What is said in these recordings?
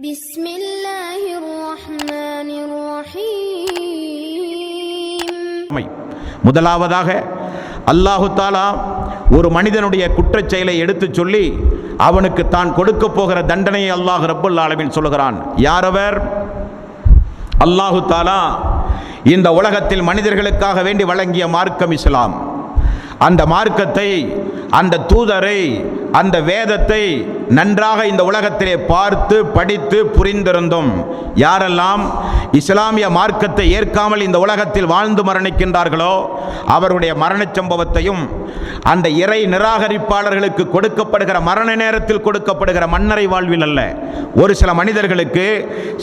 بسم الله الرحمن الرحيم உண்மை. முதலாவதாக அல்லாஹு தாலா ஒரு மனிதனுடைய குற்றச் செயலை எடுத்துச் சொல்லி அவனுக்கு தான் கொடுக்க போகிற தண்டனையை அல்லாஹ் ரப்பல் ஆலமீன் சொல்லுகிறான் யாரவர் அல்லாஹு தாலா இந்த உலகத்தில் மனிதர்களுக்காக வேண்டி வழங்கிய மார்க்கம் இஸ்லாம் அந்த மார்க்கத்தை அந்த தூதரை அந்த வேதத்தை நன்றாக இந்த உலகத்திலே பார்த்து படித்து புரிந்திருந்தும் யாரெல்லாம் இஸ்லாமிய மார்க்கத்தை ஏற்காமல் இந்த உலகத்தில் வாழ்ந்து மரணிக்கின்றார்களோ அவருடைய மரணச் சம்பவத்தையும் அந்த இறை நிராகரிப்பாளர்களுக்கு கொடுக்கப்படுகிற மரண நேரத்தில் கொடுக்கப்படுகிற மன்னரை வாழ்வில் அல்ல. ஒரு சில மனிதர்களுக்கு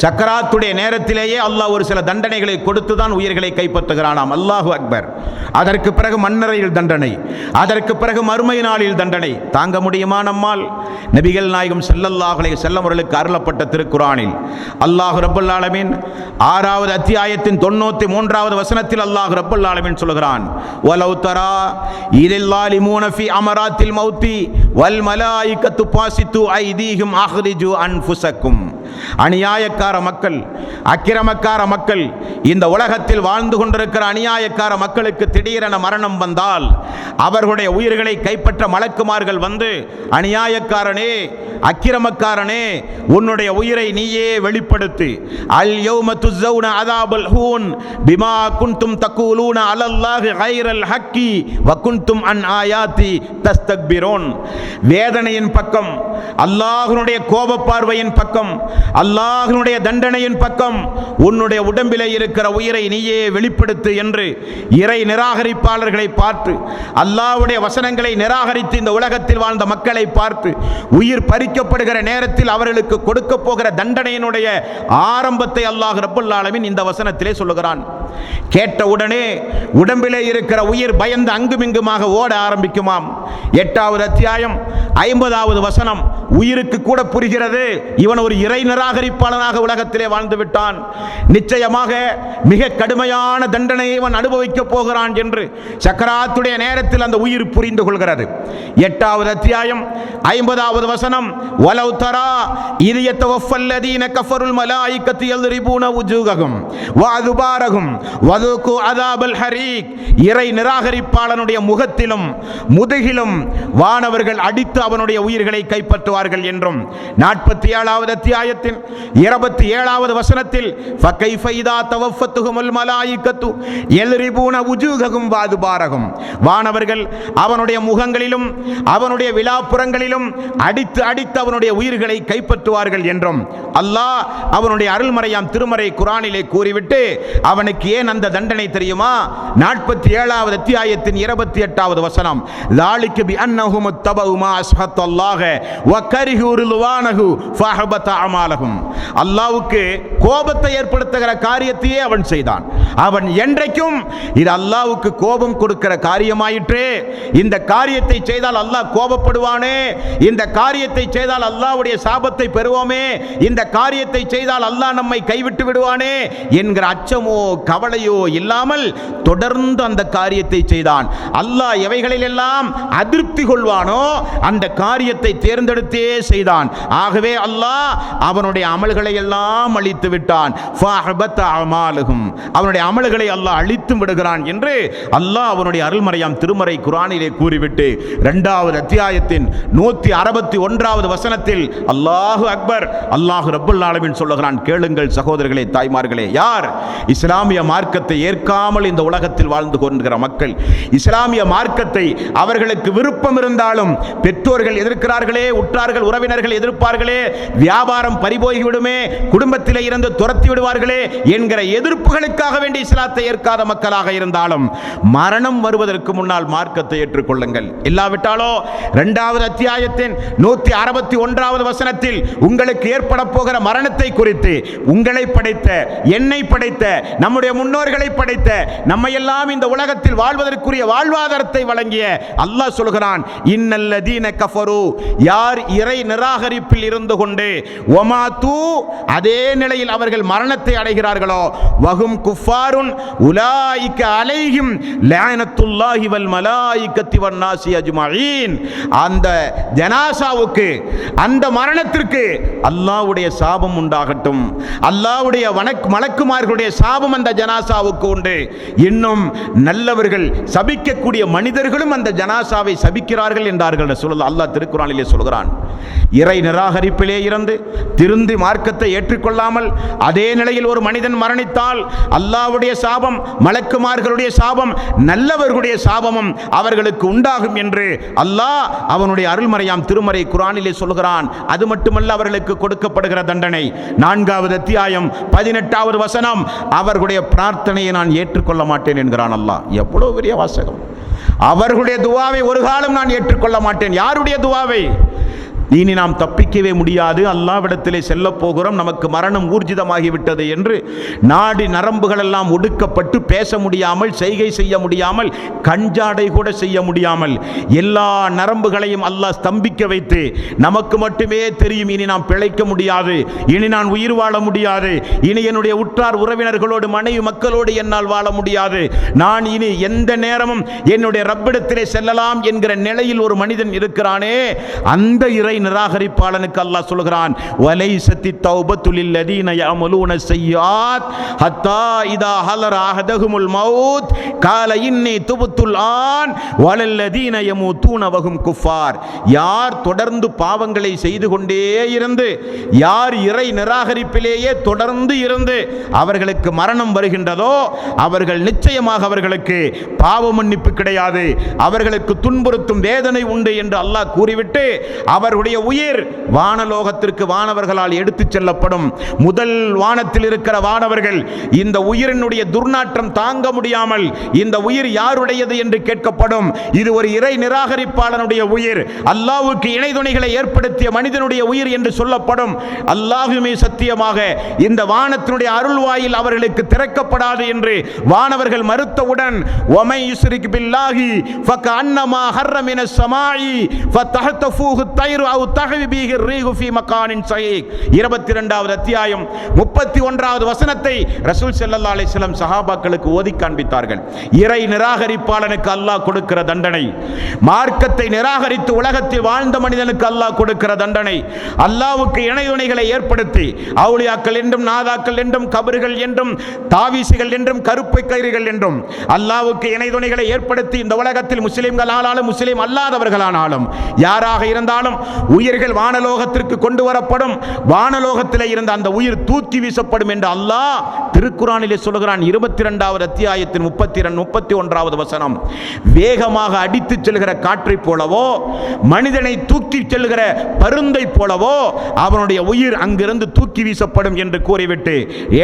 சக்கராத்துடைய நேரத்திலேயே அல்லாஹ் ஒரு சில தண்டனைகளை கொடுத்து தான் உயிர்களை கைப்பற்றுகிறானாம். அல்லாஹு அக்பர். அதற்கு பிறகு மன்னரையில் தண்டனை. அதற்கு பிறகு மறுமை நாளில் தண்டனை. தாங்க முடியுமா நம்மால்? நபிகள் நாயகம் செல்லல்லாஹலை செல்லமுறைகளுக்கு அருளப்பட்ட திருக்குரானில் அல்லாஹ் ரப்பல் ஆலமீன் ஆறாவது அத்தியாயத்தின் தொண்ணூற்றி மூன்றாவது வசனத்தில் அல்லாஹ் ரப்பல் ஆலமீன் சொல்கிறான் வலவ் தரா இதில் லாலிமூன ஃபி அமராத்தில் மௌத்தி வல் மலாயிகத்து பாசித்து ஐதீஹிம் அஹ்ரிஜு அநியாயக்கார மக்கள் அக்கிரமக்கார மக்கள் இந்த உலகத்தில் வாழ்ந்து கொண்டிருக்கிற அநியாயக்கார மக்களுக்கு திடீரென மரணம் வந்தால் அவர்களுடைய உயிர்களை கைப்பற்ற மலக்குமார்கள் வந்து அநியாயக்காரனே அக்கிரமக்காரனே உன்னுடைய உயிரை நீயே வெளிப்படுத்து. அல் யௌம துஸௌன அதாபல் ஹூன் பிமா குன்தும் தக்கூலூன அலல்லாஹி கைரல் ஹக்கி வ குன்தும் அன் ஆயாத்தி தஸ்தக்பிரோன். வேதனையின் பக்கம் அல்லாஹ்வுடைய கோப பார்வையின் பக்கம் அல்லாஹ்வுடைய தண்டனையின் பக்கம் உன்னுடைய உடம்பிலே இருக்கிற உயிரை நீயே வெளிப்படுத்து என்று இறை நிராகரிப்பாளர்களை பார்த்து அல்லாஹ்வுடைய வசனங்களை நிராகரித்து இந்த உலகத்தில் வாழ்ந்த மக்களை பார்த்து உயிர் வைக்கப்படுகிற நேரத்தில் அவர்களுக்கு கொடுக்க போகிற தண்டனையினுடைய ஆரம்பத்தை அல்லாஹ் ரப்பல் ஆலமின் இந்த வசனத்திலே சொல்லுகிறான். கேட்ட உடனே உடம்பிலே இருக்கிற உயிர் பயந்து அங்குமிங்குமாக ஓட ஆரம்பிக்குமாம். எட்டாவது அத்தியாயம் ஐம்பதாவது வசனம் உயிருக்கு கூட புரிகிறது. இவன் ஒரு இறை நிராகரிப்பாளனாக உலகத்திலே வாழ்ந்து விட்டான். நிச்சயமாக மிக கடுமையான தண்டனையை இவன் அனுபவிக்கப் போகிறான் என்று சக்கராத்துடைய நேரத்தில் அந்த உயிர் புரிந்து கொள்கிறது. எட்டாவது அத்தியாயம் ஐம்பதாவது வசனம் வலவு தரா இது எத்தவல்லதீன கஃபருல் மலாயிக்கத்து எல்ரிபூன உஜூககும் வாதுபாரகும் வதுகு அதாபல் ஹரீக். இறை நிராகரிப்பாளனுடைய முகத்திலும் முதுகிலும் வானவர்கள் அடித்து அவனுடைய உயிர்களை கைப்பற்றுவார்கள் என்றும். நாற்பத்தி ஏழாவது அத்தியாயத்தின் இருபத்தி ஏழாவது வசனத்தில் வானவர்கள் அவனுடைய முகங்களிலும் அவனுடைய விழாப்புறங்களிலும் அடித்து அடித்து அவனுடைய உயிர்களை கைப்பற்றுவார்கள் என்றும். அல்லாஹ் அவனுடைய அருள்மறையாம் திருமறை குரானிலே கூறிவிட்டு அவனுக்கு ஏன் அந்த தண்டனை தெரியுமா? நாற்பத்தி ஏழாவது அத்தியாயத்தின் இருபத்தி எட்டாவது வசனம் லாலிக்கு பி அன்னஹும் தபவுமா அஸ்ஹத் அல்லாஹ கோபத்தை ஏற்படுத்துகிற காரியத்தையே அவன் செய்தான் அவன் என்றைக்கும் இது அல்லாவுக்கு கோபம் கொடுக்கிற காரியமாயிற்று இந்த காரியத்தை செய்தால் அல்லாஹ் கோபப்படுவானே இந்த காரியத்தை செய்தால் அல்லாஹ்வுடைய சாபத்தை பெறுவோமே இந்த காரியத்தை செய்தால் அல்லாஹ் நம்மை கைவிட்டு விடுவானே என்கிற அச்சமோ கவலையோ இல்லாமல் தொடர்ந்து அந்த காரியத்தை செய்தான் அல்லாஹ் எவைகளிலெல்லாம் அதிருப்தி கொள்வானோ அந்த காரியத்தை தேர்ந்தெடுத்து செய்தான். ஆகவே அல்லாஹ் அவனுடைய அமல்களை எல்லாம் அழித்து விட்டான். அவனுடைய அமல்களை அல்லாஹ் அழித்து விடுகிறான் என்று அல்லாஹ் அவனுடைய அருள்மறையாம் திருமறை குரானிலே கூறிவிட்டு இரண்டாவது அத்தியாயத்தின் நூத்தி அறுபத்தி ஒன்றாவது வசனத்தில் அல்லாஹு அக்பர் அல்லாஹு ரப்புல் ஆலமின் சொல்லுகிறான். கேளுங்கள் சகோதரர்களே தாய்மார்களே யார் இஸ்லாமிய மார்க்கத்தை ஏற்காமல் இந்த உலகத்தில் வாழ்ந்து கொண்டிருக்கிற மக்கள்? இஸ்லாமிய மார்க்கத்தை அவர்களுக்கு விருப்பம் இருந்தாலும் பெற்றோர்கள் எதிர்க்கிறார்களே உற்றார் எதிர்ப்பார்கள் உறவினர்கள் எதிர்ப்பார்களே. வியாபாரம் பறிபோகி விடுமே குடும்பத்திலே இருந்து துரத்தி விடுவார்களே என்கிற எதிர்ப்புகளுக்காக வேண்டி இஸ்லாத்தை ஏற்காத மக்களாக இருந்தாலும் மரணம் வருவதற்கு முன்னால் மார்க்கத்தை ஏற்றுக்கொள்ளுங்கள். இல்லாவிட்டாலோ இரண்டாவது அத்தியாயத்தின் நூத்தி அறுபத்தி ஒன்றாவது வசனத்தில் உங்களுக்கு ஏற்பட போகிற மரணத்தை குறித்து உங்களை படைத்த என்னை படைத்த நம்முடைய முன்னோர்களை படைத்த நம்மையெல்லாம் இந்த உலகத்தில் வாழ்வதற்குரிய வாழ்வாதாரத்தை வழங்கிய அல்லாஹ் சொல்கிறான் இன்னல்லதீன கஃபரு. யார் இறை நிராகரிப்பில் இருந்து கொண்டு ஒமா தூ அதே நிலையில் அவர்கள் மரணத்தை அடைகிறார்களோ? வகும் குஃபாருன் உலாய்க்க அலையும் லேனத்துல்லாஹி வல் மலாய்க்கத்தி வன்னாசி அஜ்மஈன் அந்த ஜனாசாவுக்கு அந்த மரணத்திற்கு அல்லாஹ்வுடைய சாபம் உண்டாகட்டும். அல்லாஹ்வுடைய வனக் மலக்குமார்களுடைய சாபம் அந்த ஜனாசாவுக்கு உண்டு. இன்னும் நல்லவர்கள் சபிக்கக்கூடிய மனிதர்களும் அந்த ஜனாசாவை சபிக்கிறார்கள் என்றார்கள் சொல்ல அல்லாஹ் திருக்குறானிலே சொல்கிறான். இறை நிராகரிப்பிலே இருந்து திருந்தி மார்க்கத்தை ஏற்றுக்கொள்ளாமல் அதே நிலையில் ஒரு மனிதன் மரணித்தால் அல்லாவுடைய சாபம் மலக்குமார்களுடைய சாபம் நல்லவர்களுடைய சாபமும் அவர்களுக்கு உண்டாகும் என்று அல்லாஹ் அவனுடைய அருள்மறையாம் திருமறை குரானிலே சொல்கிறான் அது மட்டுமல்ல அவர்களுக்கு கொடுக்கப்படுகிற தண்டனை. நான்காவது அத்தியாயம் பதினெட்டாவது வசனம் அவர்களுடைய பிரார்த்தனையை நான் ஏற்றுக்கொள்ள மாட்டேன் என்கிறான் அல்லாஹ். எவ்வளவு பெரிய வாசகம். அவர்களுடைய துவாவை ஒரு காலம் நான் ஏற்றுக்கொள்ள மாட்டேன். யாருடைய துவாவை? இனி நாம் தப்பிக்கவே முடியாது. அல்லாவிடத்திலே செல்ல போகிறோம். நமக்கு மரணம் ஊர்ஜிதமாகிவிட்டது என்று நாடி நரம்புகள் எல்லாம் ஒடுக்கப்பட்டு பேச முடியாமல் செய்கை செய்ய முடியாமல் கஞ்சாடை கூட செய்ய முடியாமல் எல்லா நரம்புகளையும் அல்லாஹ் ஸ்தம்பிக்க வைத்து நமக்கு மட்டுமே தெரியும். இனி நாம் பிழைக்க முடியாது. இனி நான் உயிர் வாழ முடியாது. இனி என்னுடைய உற்றார் உறவினர்களோடு மனைவி மக்களோடு என்னால் வாழ முடியாது. நான் இனி எந்த நேரமும் என்னுடைய ரப்பிடத்திலே செல்லலாம் என்கிற நிலையில் ஒரு மனிதன் இருக்கிறானே. அந்த இறை நிராகரிப்பாளனுக்கு அல்லாஹ் சொல்கிறான் வலைசத்தி தௌபத்துலில் லதீன யஅமலூன செய்யாத் ஹத்தா இதா ஹலர் அஹதஹுமுல் மவுத் கால இன்னி துபுத்துல் ஆன் வலல்லதீன யமூத்தூன வகும் குஃபார். யார் தொடர்ந்து பாவங்களை செய்து கொண்டே இருந்து யார் இறை நிராகரிப்பிலேயே தொடர்ந்து இருந்து அவர்களுக்கு மரணம் வருகின்றதோ அவர்கள் நிச்சயமாக அவர்களுக்கு பாவ மன்னிப்பு கிடையாது. அவர்களுக்கு துன்புறுத்தும் வேதனை உண்டு என்று அல்லாஹ் கூறிவிட்டு அவருடைய உயிர் வானலோகத்திற்கு வானவர்களால் எடுத்துச் செல்லப்படும். முதல் வானத்தில் இருக்கிற வானவர்கள் இந்த உயிரினுடைய துர்நாற்றம் தாங்க முடியாமல் இந்த உயிர் யாருடையது என்று கேட்கப்படும். இது ஒரு இறை நிராகரிப்பாளனுடைய உயிர். அல்லாவுக்கு இணைதுணைகளை ஏற்படுத்திய மனிதனுடைய உயிர் என்று சொல்லப்படும். அல்லாஹுமே சத்தியமாக இந்த வானத்தினுடைய அருள்வாயில் அவர்களுக்கு திறக்கப்படாது என்று வானவர்கள் மறுத்தவுடன் ஒமை யுஸ்ரிக் பில்லாஹி ஃபக அன்னமா ஹர்ர மின ஸமாஇ தைரு அவு தஹவி பீஹி ரீஹு ஃபீ மகானின் ஸஹீக் 22வது அத்தியாயம் 31வது வசனத்தை ரசூல் செல்லல்லா அலைஹி சஹாபாக்களுக்கு ஓதி காண்பித்தார்கள். இறை நிராகரிப்பாளனுக்கு அல்லாஹ் கொடுக்கிற தண்டனை. மார்க்கத்தை நிராகரித்து உலகத்தில் வாழ்ந்த மனிதனுக்கு அல்லாஹ் கொடுக்கிற தண்டனை. அல்லாவுக்கு இணையுணைகளை ஏற்படுத்தி அவுளியாக்கள் என்றும் நாதாக்கள் என்றும் கபறுகள் என்றும் தாவீசுகள் என்றும் கருப்பை கயிறுகள் என்றும் அல்லாவுக்கு இணை துணைகளை ஏற்படுத்தி இந்த உலகத்தில் முஸ்லிம்கள் ஆனாலும் முஸ்லிம் அல்லாதவர்களானாலும் யாராக இருந்தாலும் உயிர்கள் வானலோகத்திற்கு கொண்டு வரப்படும். வானலோகத்தில் இருந்த அந்த உயிர் தூக்கி வீசப்படும் என்று அல்லாஹ் திருக்குறானிலே சொல்கிறான் இருபத்தி ரெண்டாவது அத்தியாயத்தின் முப்பத்தி இரண்டு முப்பத்தி ஒன்றாவது வசனம். வேகமாக அடித்து செல்கிற காற்றைப் போலவோ மனிதனை தூக்கி செல்கிற பருந்தை போலவோ அவனுடைய உயிர் அங்கிருந்து தூக்கி வீசப்படும் என்று கூறிவிட்டு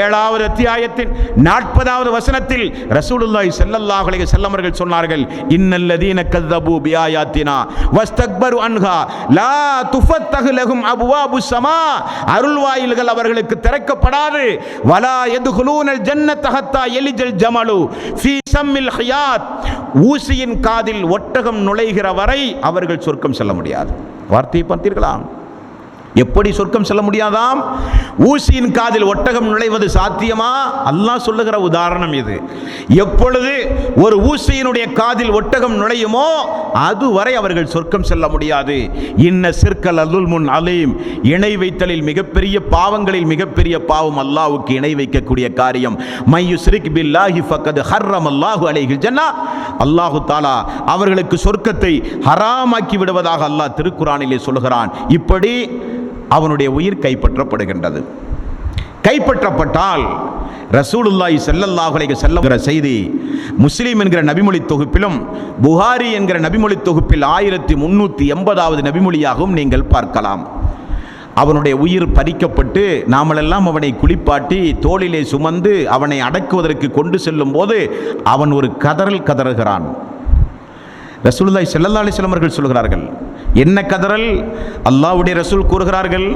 ஏழாவது அத்தியாயத்தின் நாற்பதாவது வசனத்தில் ரசூலுல்லாய் செல்லல்லாஹ் செல்லமர்கள் சொன்னார்கள் இன்னல்லதீன கல்லபூ பியாயாத்தினா வஸ்தக்பரு அன்ஹா லா துஃபத்தஹு லஹும் அப்வாபு அருள்வாயில்கள் அவர்களுக்கு திறக்கப்படாது. வலா யதுகுலூனல் ஜன்ன தகத்தா எலிஜல் ஜமலு. ஃபீ சம்மில் ஹியாத். ஊசியின் காதில் ஒட்டகம் நுழைகிற வரை அவர்கள் சொர்க்கம் செல்ல முடியாது. வார்த்தையை பார்த்தீர்களா? எப்படி சொர்க்கம் செல்ல முடியாதாம்? ஊசியின் காதில் ஒட்டகம் நுழைவது சாத்தியமா? அல்லாஹ் சொல்லுகிற உதாரணம் இது. எப்பொழுது ஒரு ஊசியினுடைய காதில் ஒட்டகம் நுழையுமோ அதுவரை அவர்கள் சொர்க்கம் செல்ல முடியாது. இன்ன சிற்கல் அல்லுல் முன் அலீம். இணை வைத்தலில் மிகப்பெரிய பாவங்களில் மிகப்பெரிய பாவம் அல்லாஹ்வுக்கு இணை வைக்கக்கூடிய காரியம். மையு சிரிக் பில்லாஹி ஃபக்கது ஹர்ரம் அல்லாஹு அலைஹில் ஜன்னா. அல்லாஹு தாலா அவர்களுக்கு சொர்க்கத்தை ஹராமாக்கி விடுவதாக அல்லாஹ் திருக்குறானிலே சொல்கிறான் இப்படி அவனுடைய உயிர் கைப்பற்றப்படுகின்றது. கைப்பற்றப்பட்டால் ரசூலுல்லாஹி ஸல்லல்லாஹு செல்லுகிற செய்தி முஸ்லீம் என்கிற நபிமொழி தொகுப்பிலும் புகாரி என்கிற நபிமொழி தொகுப்பில் ஆயிரத்தி முன்னூற்றி எண்பதாவது நபிமொழியாகவும் நீங்கள் பார்க்கலாம். அவனுடைய உயிர் பறிக்கப்பட்டு நாமளெல்லாம் அவனை குளிப்பாட்டி தோளிலே சுமந்து அவனை அடக்குவதற்கு கொண்டு செல்லும் போது அவன் ஒரு கதறல் கதறுகிறான். ரசூலுல்லாய் ஸல்லல்லாஹு அலைஹி சொல்கிறார்கள் என்ன கதறல்? அல்லாஹ்வுடைய ரசூல் கூறுகிறார்கள்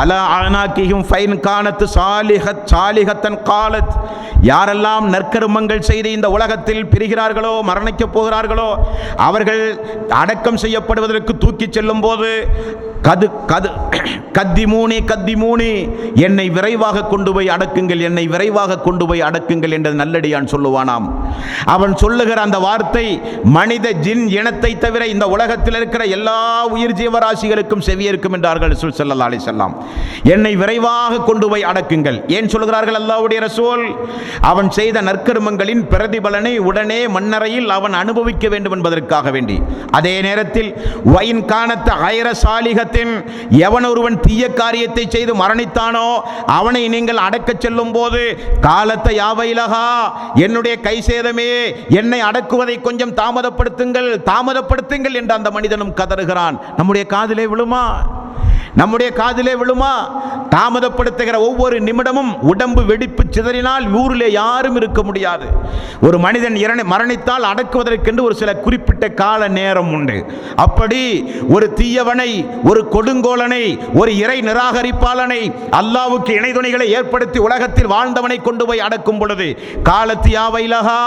அலா ஆனாக்கியும் ஃபைன் காணத்து சாலிஹத் சாலிஹத்தன் காலத். யாரெல்லாம் நற்கருமங்கள் செய்து இந்த உலகத்தில் பிரிகிறார்களோ மரணிக்கப் போகிறார்களோ அவர்கள் அடக்கம் செய்யப்படுவதற்கு தூக்கிச் செல்லும் போது கது கது கத்தி மூனி கத்தி மூனி என்னை விரைவாக கொண்டு போய் அடக்குங்கள் என்னை விரைவாக கொண்டு போய் அடக்குங்கள் என்று நல்லடியான் சொல்லுவானாம். அவன் சொல்லுகிற அந்த வார்த்தை மனித ஜின் இனத்தை தவிர இந்த உலகத்தில் இருக்கிற எல்லா உயிர் ஜீவராசிகளுக்கும் செவியேற்கும் என்றார்கள் ரசூல் சல்லா அலி சொல்லாம் என்னை விரைவாக கொண்டு போய் அடக்குங்கள். ஏன் சொல்கிறார்கள் அல்லாவுடைய ரசூல்? அவன் செய்த நற்கர்மங்களின் பிரதிபலனை உடனே மன்னரையில் அவன் அனுபவிக்க வேண்டும் என்பதற்காக வேண்டி. அதே நேரத்தில் வைன் காணத்த ஐர சாலிகத்தின் எவன் ஒருவன் தீய காரியத்தை செய்து மரணித்தானோ அவனை நீங்கள் அடக்கச் செல்லும் போது காலத்தை யாவையிலகா என்னுடைய கை சேதமே என்னை அடக்குவதை கொஞ்சம் தாமதப்படுத்துங்கள் தாமதப்படுத்துங்கள் என்று அந்த மனிதனும் கதறுகிறான். நம்முடைய காதிலே விழுமா? நம்முடைய காதிலே விழுமா? தாமதப்படுத்துகிற ஒவ்வொரு நிமிடமும் உடம்பு வெடிப்பு சிதறினால் ஊரிலே யாரும் இருக்க முடியாது. ஒரு மனிதன் இரணை மரணித்தால் அடக்குவதற்கென்று ஒரு சில குறிப்பிட்ட கால நேரம் உண்டு. அப்படி ஒரு தீயவனை ஒரு கொடுங்கோலனை ஒரு இறை நிராகரிப்பாளனை அல்லாவுக்கு இணைதுணைகளை ஏற்படுத்தி உலகத்தில் வாழ்ந்தவனை கொண்டு போய் அடக்கும் பொழுது காலத்தியாவைலகா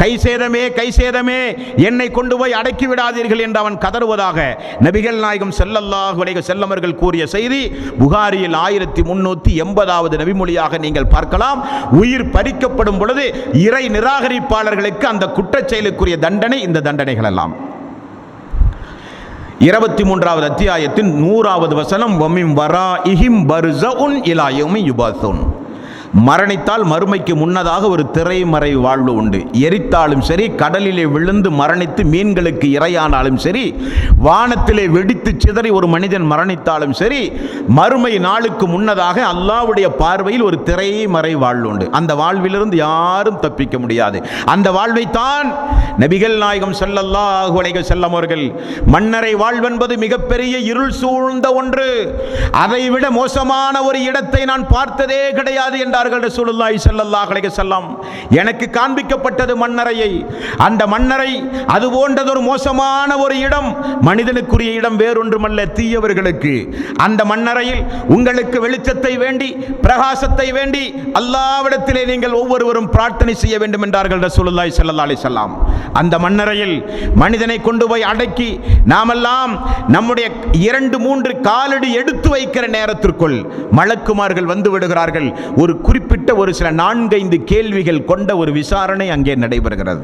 கைசேதமே கை சேதமே கை சேதமே என்னை கொண்டு போய் அடக்கி விடாதீர்கள் என்று அவன் கதறுவதாக நபிகள் நாயகம் செல்லல்லாஹ் செல்லவர்கள் செல்லமர்கள் கூறிய செய்தி புகாரியில் ஆயிரத்தி முன்னூத்தி எண்பதாவது நபிமொழியாக நீங்கள் பார்க்கலாம். உயிர் பறிக்கப்படும் பொழுது இறை நிராகரிப்பாளர்களுக்கு அந்த குற்றச் செயலுக்குரிய தண்டனை இந்த தண்டனைகள் எல்லாம் இருபத்தி மூன்றாவது அத்தியாயத்தின் நூறாவது வசனம் வமிம் வரா இஹிம் பர்சஉன் உன் யௌமி யுபாசுன் மரணித்தால் மறுமைக்கு முன்னதாக ஒரு திரைமறை வாழ்வு உண்டு. எரித்தாலும் சரி கடலிலே விழுந்து மரணித்து மீன்களுக்கு இரையானாலும் சரி வானத்திலே வெடித்து சிதறி ஒரு மனிதன் மரணித்தாலும் சரி மறுமை நாளுக்கு முன்னதாக அல்லாவுடைய பார்வையில் ஒரு திரைமறை வாழ்வு உண்டு. அந்த வாழ்விலிருந்து யாரும் தப்பிக்க முடியாது. அந்த வாழ்வைத்தான் நபிகள் நாயகம் ஸல்லல்லாஹு அலைஹி செல்லம் அவர்கள் மன்னரை வாழ்வென்பது மிகப்பெரிய இருள் சூழ்ந்த ஒன்று. அதைவிட மோசமான ஒரு இடத்தை நான் பார்த்ததே கிடையாது கேட்டார்கள் ரசூலுல்லாஹி ஸல்லல்லாஹு அலைஹி வஸல்லம். எனக்கு காண்பிக்கப்பட்டது மண்ணறையை அந்த மண்ணறை அது போன்றதொரு மோசமான ஒரு இடம் மனிதனுக்குரிய இடம் வேறொன்றுமல்ல தீயவர்களுக்கு. அந்த மண்ணறையில் உங்களுக்கு வெளிச்சத்தை வேண்டி பிரகாசத்தை வேண்டி அல்லாவிடத்திலே நீங்கள் ஒவ்வொருவரும் பிரார்த்தனை செய்ய வேண்டும் என்றார்கள் ரசூலுல்லாஹி ஸல்லல்லாஹு அலைஹி வஸல்லம். அந்த மண்ணறையில் மனிதனை கொண்டு போய் அடக்கி நாமெல்லாம் நம்முடைய இரண்டு மூன்று காலடி எடுத்து வைக்கிற நேரத்திற்குள் மலக்குமார்கள் வந்து விடுகிறார்கள். ஒரு குறிப்பிட்ட ஒரு சில நான்கைந்து கேள்விகள் கொண்ட ஒரு விசாரணை அங்கே நடைபெறுகிறது.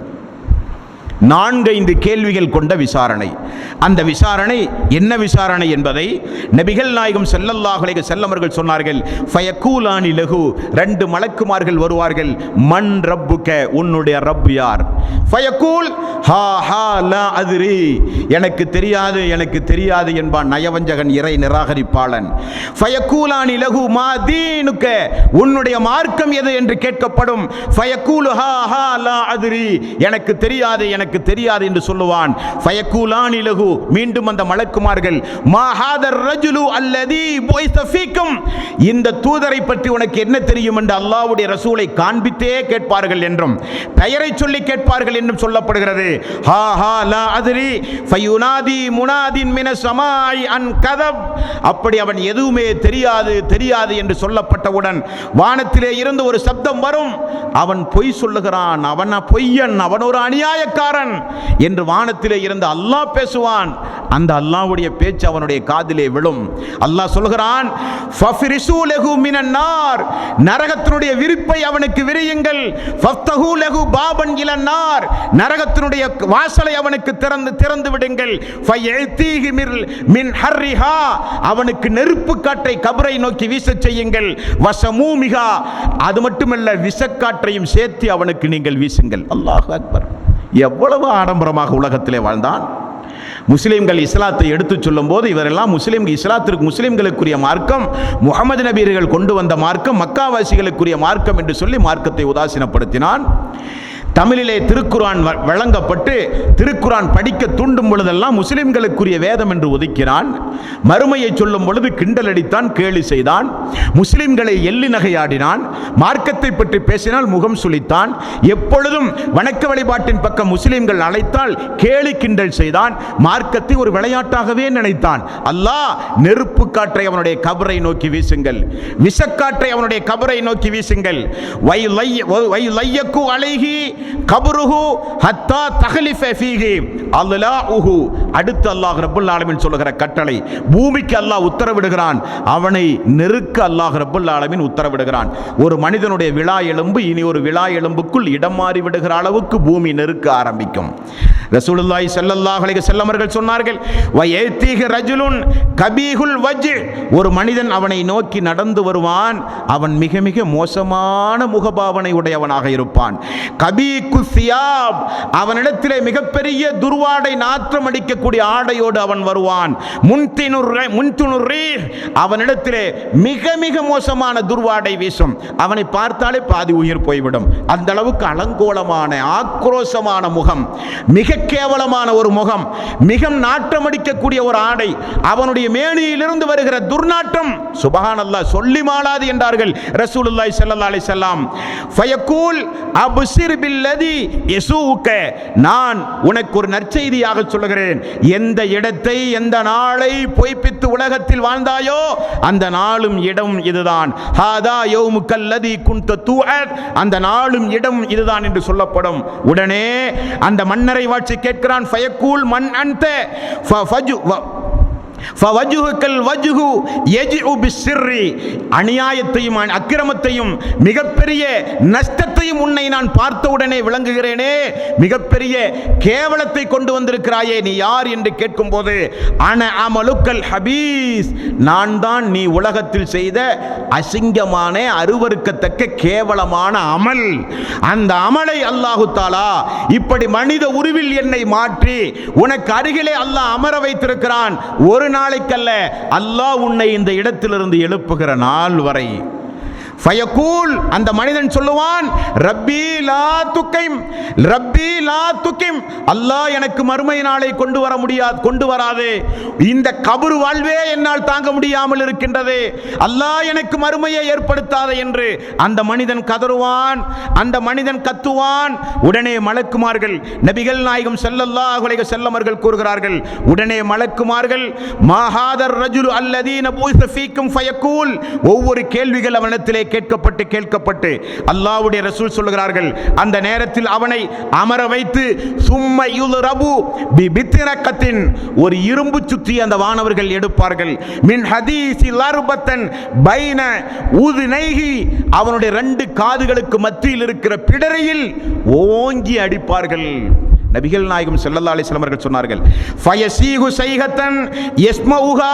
நான்கைந்து கேள்விகள் கொண்ட விசாரணை. அந்த விசாரணை என்ன விசாரணை என்பதை நபிகள் நாயகம் ஸல்லல்லாஹு செல்லமர்கள் சொன்னார்கள். ஃபயக்கூலானி லகு ரெண்டு மலக்குமார்கள் வருவார்கள். மண் ரப்புக்க உன்னுடைய ரப் யார்? ஃபயக்கூல் ஹா ஹா லா அதிரி. எனக்கு தெரியாது எனக்கு தெரியாது என்பான் நயவஞ்சகன் இறை நிராகரிப்பாளன். ஃபயக்கூலானி லகு மா தீனுக்க உன்னுடைய மார்க்கம் எது என்று கேட்கப்படும்? ஃபயக்கூலு ஹா ஹா லா அதிரி. எனக்கு தெரியாது எனக்கு எனக்கு தெரியாது என்று சொல்லுவான். ஃபயக்கூலானி லகு மீண்டும் அந்த மலக்குமார்கள் மாஹாதர் ரஜுலு அல்லதி போய்சஃபீக்கும் இந்த தூதரை பற்றி உனக்கு என்ன தெரியும் என்று அல்லாஹ்வுடைய ரசூலை காண்பித்தே கேட்பார்கள் என்றும் பெயரை சொல்லி கேட்பார்கள் என்றும் சொல்லப்படுகிறது. ஹா ஹா லா அதிரி ஃபயுனாதி முனாதின் மின சமாய் அன் கதப். அப்படி அவன் எதுவுமே தெரியாது தெரியாது என்று சொல்லப்பட்டவுடன் வானத்திலே இருந்து ஒரு சப்தம் வரும். அவன் பொய் சொல்லுகிறான். அவன் பொய்யன். அவன் ஒரு அநியாயக்காரன். என்று வானத்திலே இருந்து அல்லாஹ் பேசுவான். அந்த அல்லாஹ்வுடைய பேச்சு அவனுடைய காதிலே விழும். அல்லாஹ் சொல்கிறான் நரகத்தினுடைய விரிப்பை அவனுக்கு விரியுங்கள். பாபன் இலன் நரகத்தினுடைய வாசலை அவனுக்கு திறந்து திறந்து விடுங்கள். மின் அவனுக்கு நெருப்பு காற்றை கபரை நோக்கி வீசச் செய்யுங்கள். வசமூமிகா அது மட்டுமல்ல விஷக்காற்றையும் சேர்த்து அவனுக்கு நீங்கள் வீசுங்கள். அல்லாஹ் அக்பர். எவ்வளவு ஆடம்பரமாக உலகத்திலே வாழ்ந்தான்? முஸ்லீம்கள் இஸ்லாத்தை எடுத்துச் சொல்லும்போது இவரெல்லாம் முஸ்லீம் இஸ்லாத்திற்கு முஸ்லீம்களுக்குரிய மார்க்கம் முகமது நபீர்கள் கொண்டு வந்த மார்க்கம் மக்காவாசிகளுக்குரிய மார்க்கம் என்று சொல்லி மார்க்கத்தை உதாசீனப்படுத்தினான். தமிழிலே திருக்குரான் வ- வழங்கப்பட்டு திருக்குரான் படிக்க தூண்டும் பொழுதெல்லாம் முஸ்லிம்களுக்குரிய வேதம் என்று ஒதுக்கினான். மறுமையை சொல்லும் பொழுது கிண்டல் அடித்தான் கேலி செய்தான். முஸ்லிம்களை எள்ளி நகையாடினான். மார்க்கத்தை பற்றி பேசினால் முகம் சுளித்தான். எப்பொழுதும் வணக்க வழிபாட்டின் பக்கம் முஸ்லிம்கள் அழைத்தால் கேலி கிண்டல் செய்தான். மார்க்கத்தை ஒரு விளையாட்டாகவே நினைத்தான். அல்லாஹ் நெருப்பு காற்றை அவனுடைய கபரை நோக்கி வீசுங்கள். விஷக்காற்றை அவனுடைய கபரை நோக்கி வீசுங்கள். வை வை லையக்கு அழகி கபுருஹு ஹத்தா தஹலிஃப ஃபீஹி. அல்லாஹு அடுத்து அல்லாஹ் ரப்பல் ஆலமின் சொல்லுகிற கட்டளை பூமிக்கு அல்லாஹ் உத்தரவிடுகிறான் அவனை நெருக்க அல்லாஹ் ரப்பல் ஆலமின் உத்தரவிடுகிறான். ஒரு மனிதனுடைய விழா எலும்பு இனி ஒரு விழா எலும்புக்குள் இடம் மாறி விடுகிற அளவுக்கு பூமி நெருக்க ஆரம்பிக்கும். ரசூலுல்லாஹி ஸல்லல்லாஹு அலைஹி வஸல்லம் அவர்கள் சொன்னார்கள் வயத்தீக ரஜுலுன் கபீஹுல் வஜ் ஒரு மனிதன் அவனை நோக்கி நடந்து வருவான் அவன் மிக மிக மோசமான முகபாவனை உடையவனாக இருப்பான். கபீகு சியாப் அவனிடத்திலே மிகப்பெரிய துர்வாடை நாற்றம் அடிக்கக்கூடிய ஆடையோடு அவன் வருவான். முன்தினுர் முன்துனுர் அவனிடத்திலே மிக மிக மோசமான துர்வாடை வீசும். அவனை பார்த்தாலே பாதி உயிர் போய்விடும். அந்த அளவுக்கு அலங்கோலமான ஆக்ரோசமான முகம். மிக கேவலமான ஒரு முகம். மிக நாற்றமடிக்கக்கூடிய ஒரு ஆடை. அவனுடைய மேனியிலிருந்து வருகிற துர்நாற்றம். சுபஹான் அல்லா சொல்லி மாளாது என்றார்கள் ரசூலுல்லாய் ஸல்லல்லாஹு அலைஹி வஸல்லம். ஃபயக்கூல் பில் பில்லதி யசூக்க நான் உனக்கு ஒரு நற்செய்தியாக சொல்லுகிறேன். எந்த இடத்தை எந்த நாளை பொய்ப்பித்து உலகத்தில் வாழ்ந்தாயோ அந்த நாளும் இடம் இதுதான். ஹாதா யோமுக்கல்லதி குன்த தூஅத். அந்த நாளும் இடம் இதுதான் என்று சொல்லப்படும். உடனே அந்த மன்னரை வாட்சி கேட்கிறான். ஃபயக்கூல் மன் அன்த. அநியாயத்தையும் அக்கிரமத்தையும் மிகப்பெரிய நஷ்டத்தையும் உன்னை நான் பார்த்தவுடனே விளங்குகிறேனே. மிகப்பெரிய கேவலத்தை கொண்டு வந்திருக்கிறாயே நீ யார் என்று கேட்கும்போது அன அமலுக்கல் ஹபீஸ். நான் தான் நீ உலகத்தில் செய்த அசிங்கமான அருவருக்கத்தக்க கேவலமான அமல். அந்த அமலை அல்லாஹு தாலா இப்படி மனித உருவில் என்னை மாற்றி உனக்கு அருகிலே அல்லாஹ் அமர வைத்திருக்கிறான். ஒரு நாளைக்கல்ல அல்லாஹ் உன்னை இந்த இடத்திலிருந்து எழுப்புகிற நாள் வரை ஃபயகூல் அந்த மனிதன் சொல்லுவான் ரப்பி லா துக்கைம் ரப்பி லா துக்கிம். அல்லாஹ் எனக்கு மறுமை நாளை கொண்டு வர முடியாது கொண்டு வராதே. இந்த கபரு வாழ்வே என்னால் தாங்க முடியாமல் இருக்கின்றது. அல்லாஹ் எனக்கு மறுமையை ஏற்படுத்தாதே என்று அந்த மனிதன் கதறுவான் அந்த மனிதன் கத்துவான். உடனே மலக்குமார்கள் நபிகள் நாயகம் ஸல்லல்லாஹு அலைஹி வஸல்லம் அவர்கள் கூறுகிறார்கள் உடனே மலக்குமார்கள் மாஹாதர் ரஜுல் அல்லதீன பூஸ ஃபீக்கும் ஃபயக்கூல் ஒவ்வொரு கேள்விகள் அவனிடத்திலே கேட்கப்பட்டு கேட்கப்பட்டு. அல்லாவுடைய ரசூல் சொல்லுகிறார்கள் அந்த நேரத்தில் அவனை அமர வைத்து சும்மை யுல்ரபு ஒரு இரும்பு சுத்தி அந்த வானவர்கள் எடுப்பார்கள். மின் ஹதீசி லருபத்தன் பைன அவனுடைய ரெண்டு காதுகளுக்கு மத்தியில் இருக்கிற பிடரையில் ஓங்கி அடிப்பார்கள். நபிகள் நாயகம் செல்லல்லா அலைஹி அவர்கள் சொன்னார்கள் ஃபயசீகு சைகத்தன் யஸ்மஉஹா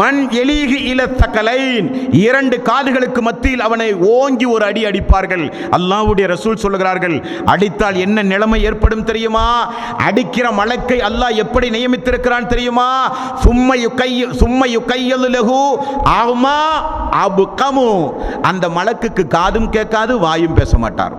மண் எலீஹி இல தகலைன். இரண்டு காதுகளுக்கு மத்தியில் அவனை ஓங்கி ஒரு அடி அடிப்பார்கள். அல்லாவுடைய ரசூல் சொல்லுகிறார்கள் அடித்தால் என்ன நிலைமை ஏற்படும் தெரியுமா? அடிக்கிற மலக்கை அல்லாஹ் எப்படி நியமித்திருக்கிறான் தெரியுமா? சும்மையு கை சும்மையு கையல் ஆகுமா ஆமா அந்த மலக்குக்கு காதும் கேட்காது வாயும் பேச மாட்டார்.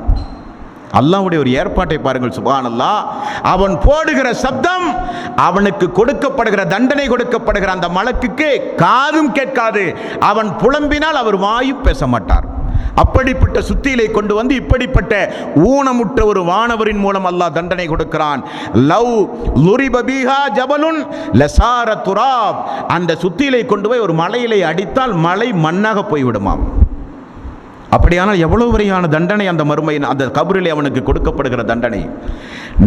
அல்லாவுடைய ஒரு ஏற்பாட்டை பாருங்கள் சுபானல்லா. அவன் போடுகிற சப்தம் அவனுக்கு கொடுக்கப்படுகிற தண்டனை கொடுக்கப்படுகிற அந்த மலக்குக்கு காதும் கேட்காது. அவன் புலம்பினால் அவர் வாயு பேச மாட்டார். அப்படிப்பட்ட சுத்தியிலை கொண்டு வந்து இப்படிப்பட்ட ஊனமுற்ற ஒரு வானவரின் மூலம் அல்லாஹ் தண்டனை கொடுக்கிறான். லவ் லுரிப பீஹா ஜபலுன் லசார துராப். அந்த சுத்தியிலை கொண்டு போய் ஒரு மலையிலே அடித்தால் மலை மண்ணாக போய்விடுமாம். அப்படியானால் எவ்வளவு வரையான தண்டனை அந்த மறுமை அந்த கபரிலே அவனுக்கு கொடுக்கப்படுகிற தண்டனை?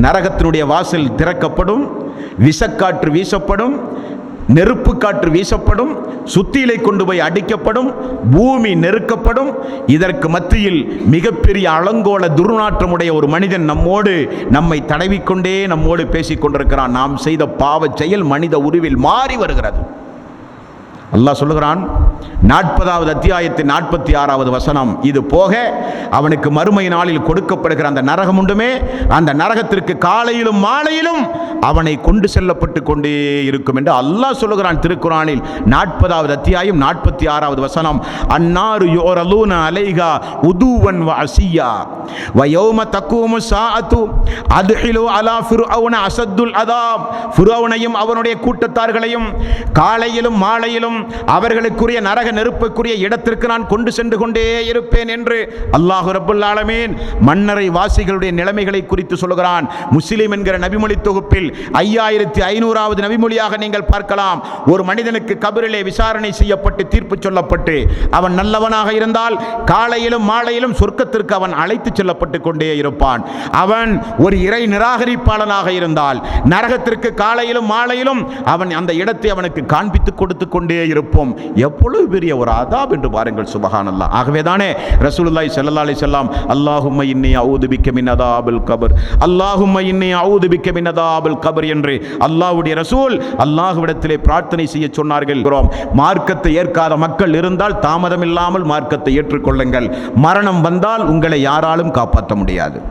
நரகத்தினுடைய வாசல் திறக்கப்படும் விஷக்காற்று வீசப்படும் நெருப்பு காற்று வீசப்படும் சுத்தியிலை கொண்டு போய் அடிக்கப்படும் பூமி நெருக்கப்படும். இதற்கு மத்தியில் மிகப்பெரிய அலங்கோல துர்நாற்றமுடைய ஒரு மனிதன் நம்மோடு நம்மை தடவிக்கொண்டே நம்மோடு பேசிக்கொண்டிருக்கிறான். நாம் செய்த பாவச் செயல் மனித உருவில் மாறி வருகிறது. அல்லாஹ் சொல்லுகிறான் நாற்பதாவது அத்தியாயத்தின் நாற்பத்தி ஆறாவது வசனம் இது போக அவனுக்கு மறுமை நாளில் கொடுக்கப்படுகிற அந்த நரகம் உண்டுமே அந்த நரகத்திற்கு காலையிலும் மாலையிலும் அவனை கொண்டு செல்லப்பட்டு கொண்டே இருக்கும் என்று அல்லாஹ் சொல்லுகிறான் திருக்குறானில். நாற்பதாவது அத்தியாயம் நாற்பத்தி ஆறாவது வசனம் அன்னாரு யோரலூன அலைகா உதூவன் வசியா வயோம தக்குவமு சாஅத்து அதுஹிலு அலா ஃபிர்அவுன அசத்துல் அதாப் ஃபிர்அவுனையும் அவனுடைய கூட்டத்தார்களையும் காலையிலும் மாலையிலும் அவர்களுக்குரிய நரக நெருப்புக்குரிய இடத்திற்கு நான் கொண்டு சென்று கொண்டே இருப்பேன் என்று அல்லாஹு ரப்புல் ஆலமீன் மன்னரை வாசிகளுடைய நிலைமைகளை குறித்து சொல்கிறான் முஸ்லிம் என்கிற நபிமொழி தொகுப்பில் ஐயாயிரத்தி ஐநூறாவது நபிமொழியாக நீங்கள் பார்க்கலாம். ஒரு மனிதனுக்கு கபரிலே விசாரணை செய்யப்பட்டு தீர்ப்பு சொல்லப்பட்டு அவன் நல்லவனாக இருந்தால் காலையிலும் மாலையிலும் சொர்க்கத்திற்கு அவன் அழைத்து செல்லப்பட்டு கொண்டே இருப்பான். அவன் ஒரு இறை நிராகரிப்பாளனாக இருந்தால் நரகத்திற்கு காலையிலும் மாலையிலும் அவன் அந்த இடத்தை அவனுக்கு காண்பித்து கொடுத்து கொண்டே இருப்போம். எவ்வளவு பெரிய ஒரு அதாப் என்று பாருங்கள் சுபஹானல்லா. ஆகவே தானே ரசூலுல்லாய் ஸல்லல்லாஹு அலைஹி வஸல்லம் இன்னை இன்னி அஊது மின் அதாபில் கபர். அல்லாஹும் இன்னி அவுதுபிக்க மின் அதாபில் கபர் என்று அல்லாஹுடைய ரசூல் அல்லாஹுவிடத்திலே பிரார்த்தனை செய்ய சொன்னார்கள். மார்க்கத்தை ஏற்காத மக்கள் இருந்தால் தாமதம் இல்லாமல் மார்க்கத்தை ஏற்றுக்கொள்ளுங்கள். மரணம் வந்தால் உங்களை யாராலும் காப்பாற்ற முடியாது.